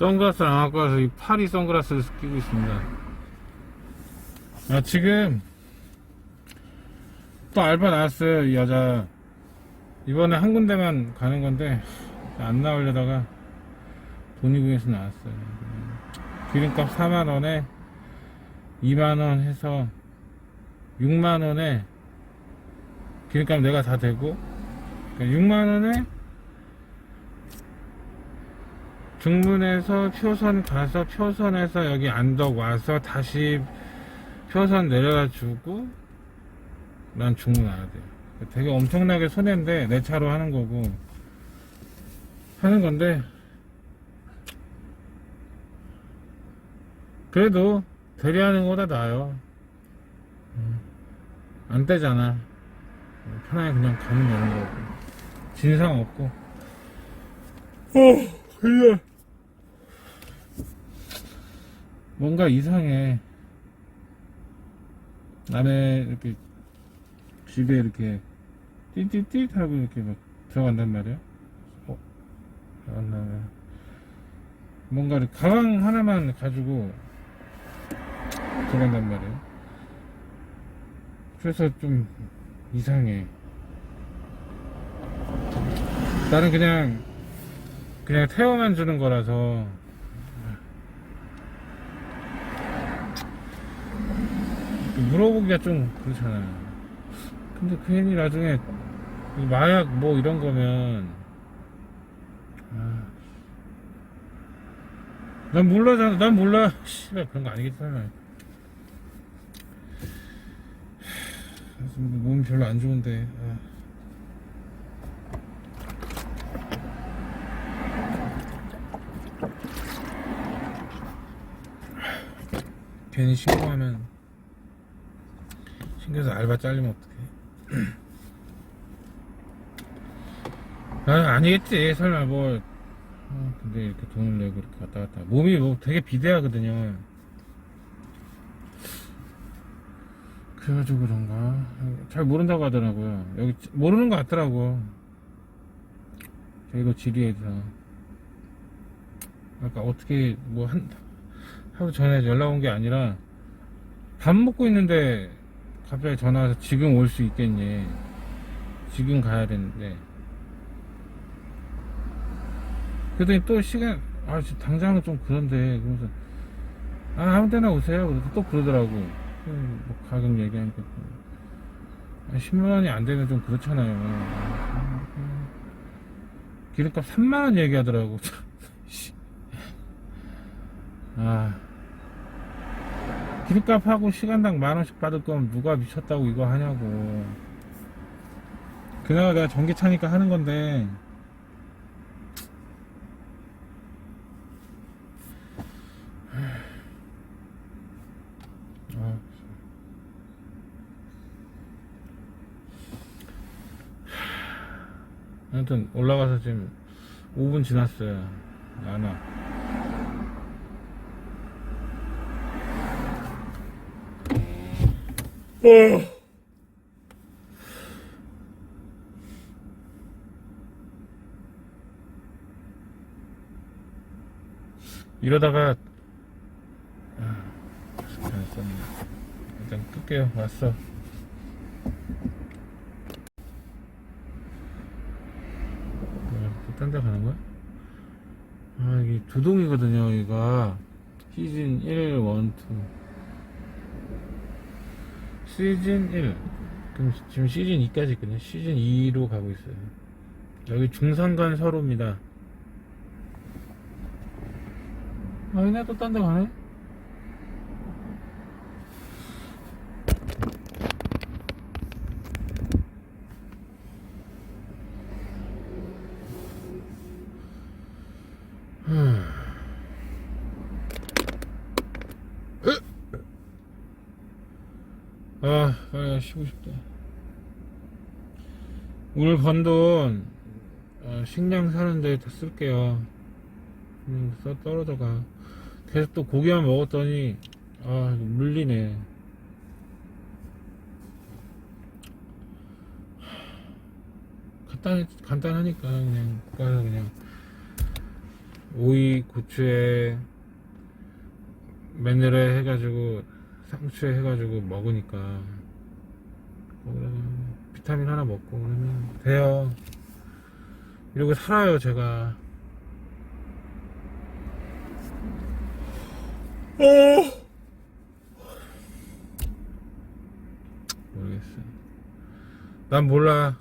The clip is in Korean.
선글라스를 안 갖고 와서 이 파리 선글라스를 끼고 있습니다. 아, 지금 또 알바 나왔어요, 이 여자. 이번에 한 군데만 가는 건데, 안 나오려다가 돈이 구해서 나왔어요. 기름값 4만원에 2만원 해서 6만원에 기름값 내가 다 대고, 6만원에 중문에서 표선 가서 표선에서 여기 안덕 와서 다시 표선 내려다 주고 난 중문 와야 돼. 되게 엄청나게 손해인데 내 차로 하는 거고 하는 건데 그래도 대리하는 거보다 나아요. 음, 안 떼잖아. 편하게 그냥 가면 되는 거고 진상 없고. 어, 그냥 뭔가 이상해. 안에 이렇게 집에 이렇게 띠띠띠 하고 이렇게 막 들어간단 말이야. 어, 안 나네. 뭔가 이렇게 가방 하나만 가지고 들어간단 말이야. 그래서 좀 이상해. 나는 그냥 그냥 태워만 주는 거라서 물어보기가 좀 그렇잖아요. 근데 괜히 나중에 이 마약 뭐 이런 거면 아, 난 몰라잖아. 난 몰라. 씨발 그런 거 아니겠잖아. 몸이 별로 안 좋은데. 아. 괜히 신고하면 신고해서 알바 잘리면 어떡해? 아, 아니겠지. 설마 뭐 어, 근데 이렇게 돈을 내고 이렇게 왔다 갔다. 몸이 뭐 되게 비대하거든요. 그래가지고 그런가? 잘 모른다고 하더라고요. 여기 모르는 것 같더라고. 저희도 지리에서. 아까 어떻게 뭐 한 하루 전에 연락 온 게 아니라 밥 먹고 있는데 갑자기 전화 와서 지금 올 수 있겠니? 지금 가야 되는데. 그랬더니 또 시간, 아, 당장은 좀 그런데. 그러면서, 아, 아무 때나 오세요. 그래서 또 그러더라고. 음, 뭐 가격 얘기하니까. 아, 10만원이 안 되면 좀 그렇잖아요. 아, 음. 기름값 3만원 얘기하더라고. 아. 기름값하고 시간당 만원씩 받을 거면 누가 미쳤다고 이거 하냐고. 그나마 내가 전기차니까 하는 건데. 아, 아무튼 올라가서 지금 5분 지났어요. 안 와. 이러다가 아. 일단 끌게요. 왔어. 딴 데 가는 거야? 아 이게 두 동이거든요. 이가 시즌 1, 1, 2. 시즌 1. 그럼 지금 시즌 2까지 있거든요. 시즌 2로 가고 있어요. 여기 중산간 서로입니다. 아, 얘네 또 딴 데 가네? 아, 빨리 쉬고 싶다. 오늘 번 돈, 어, 식량 사는데 다 쓸게요. 음, 써 떨어져가. 계속 또 고기만 먹었더니, 아, 물리네. 간단, 간단하니까, 그냥, 가서 그냥, 오이 고추에 마늘에 해가지고 상추에 해가지고 먹으니까 거기다가 비타민 하나 먹고 그러면 돼요. 이러고 살아요 제가. 모르겠어 난 몰라